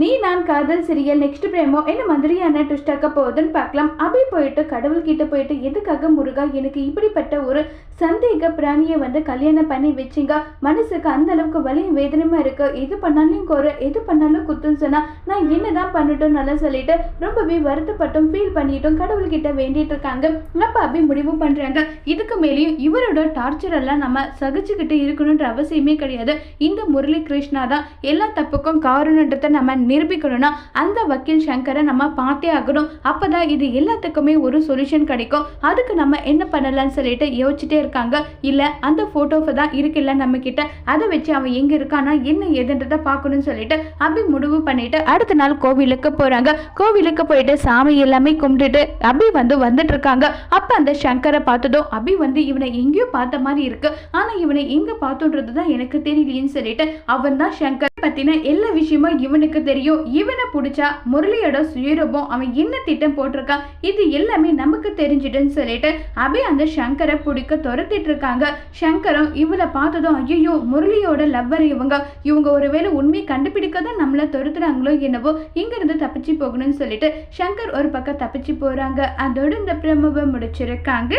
நீ நான் காதல் சீரியல் நெக்ஸ்ட் பிரேமோ என்ன மாதிரியான ட்விஸ்டாக்க போகுதுன்னு பார்க்கலாம். அப்படி போயிட்டு கடவுள் கிட்ட போயிட்டு எதுக்காக முருகா எனக்கு இப்படிப்பட்ட ஒரு சந்தேக பிராணியை வந்து கல்யாணம் பண்ணி வச்சிங்க. மனசுக்கு அந்த அளவுக்கு வலியும் வேதனைமா இருக்கு? எது பண்ணாலும் குறை எது பண்ணாலும் குத்துன்னு சொன்னா நான் என்னதான் பண்ணட்டும் நல்லா சொல்லிட்டு ரொம்பவே வருத்தப்பட்டும் ஃபீல் பண்ணிட்டும் கடவுள்கிட்ட வேண்டிட்டு இருக்காங்க. அப்ப அப்படி முடிவு பண்றாங்க. இதுக்கு மேலேயும் இவரோட டார்ச்சர் எல்லாம் நம்ம சகிச்சுக்கிட்டு இருக்கணுன்ற அவசியமே கிடையாது. இந்த முரளி கிருஷ்ணா தான் எல்லா தப்புக்கும் காரணன்றதை நம்ம நிரூபிக்கணும்னா அந்த வக்கீல் சங்கரை நம்ம பார்த்தே ஆகணும். அப்பதான் இது எல்லாத்துக்குமே ஒரு சொல்யூஷன் கிடைக்கும். அதுக்கு நம்ம என்ன பண்ணலாம்னு சொல்லிட்டு யோசிச்சுட்டே இருக்காங்க? இல்ல அந்த ஃபோட்டோவை தான் இருக்குல்ல நம்ம கிட்ட? அதை வச்சு அவன் எங்க இருக்கானா? என்ன ஏதுன்றதை பார்க்கணும்னு சொல்லிட்டு அபி முடிவு பண்ணிட்டு அடுத்த நாள் கோவிலுக்கு போறாங்க. கோவிலுக்கு போயிட்டு சாமி எல்லாமே கும்பிட்டுட்டு அபி வந்து வந்துட்டு இருக்காங்க. அப்ப அந்த சங்கரை பார்த்ததும் அபி வந்து இவனை எங்கேயோ பார்த்த மாதிரி இருக்கு. ஆனா இவனை எங்க பார்த்தோன்றது தான் எனக்கு தெரியலையேன்னு சொல்லிட்டு அவன் தான் சங்கர் பத்தின எல்லா விஷயமும் இவனுக்கு தெரியும். இவனை பிடிச்சா முரளியோட சுயரூபம் அவன் என்ன திட்டம் போட்டிருக்கான்? இது எல்லாமே நமக்கு தெரிஞ்சிடுன்னு சொல்லிட்டு அபி அந்த சங்கரை பிடிக்க துரத்திட்டு இருக்காங்க. சங்கரும் இவளை பார்த்ததும் ஐயோ முரளியோட லவ்வர் இவங்க. இவங்க ஒருவேளை உண்மையை கண்டுபிடிக்க தான் நம்மளை துரத்துறாங்களோ என்னவோ இங்கிருந்து தப்பிச்சு போகணும்னு சொல்லிட்டு சங்கர் ஒரு பக்கம் தப்பிச்சு போறாங்க. அதோட இந்த பிரமவை முடிச்சிருக்காங்க.